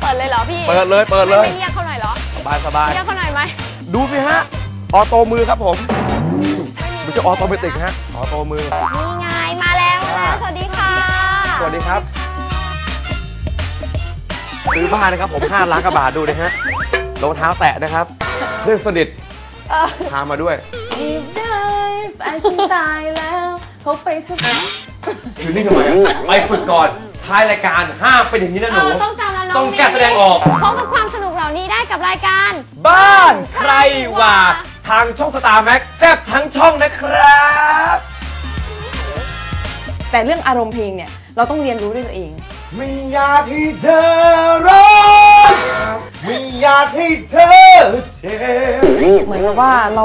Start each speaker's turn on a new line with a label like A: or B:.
A: เปิดเลยเหรอพี่
B: เปิดเลยเปิดเลย
A: ไม่เรียกเขาหน่อยเหรอ
B: สบายสบาย
A: เรียกเขาหน่อยไหม
B: ดูสิฮะ ออโตมือครับผมไม่ใช่ออโตเมติกฮะออโตมือ
A: นี่ไงมาแล้วมาแล้วสวัสดีค่ะ
B: สวัสดีครับซื้อบ้านนะครับผม5ล้านกว่าบาทดูนะฮะรองเท้าแตะนะครับ เพื่อนสนิท
A: เออ
B: พามาด้วย
C: จีบได้แฟนฉันตายแล้วเขาไปสัก
B: คือนี่ทำไมอะไปฝึกก่อนท้ายรายการห้ามเป็นอย่างนี้นะห
A: เอ
B: นู
A: อต้องจำ แล้วน้อง
B: ต้องแก้แสดงออก
A: พบกับความสนุกเหล่านี้ได้กับรายการ
B: บ้านใครว่าทางช่องสตาร์แม็กแซบทั้งช่องนะครับ
C: แต่เรื่องอารมณ์เพลงเนี่ย เราต้องเรียนรู้ด้วยตัวเอง
B: ไม่อยากให้เธอร้องไม่อยากให้เธอเจ็บ
C: เหมือนกับว่าเรา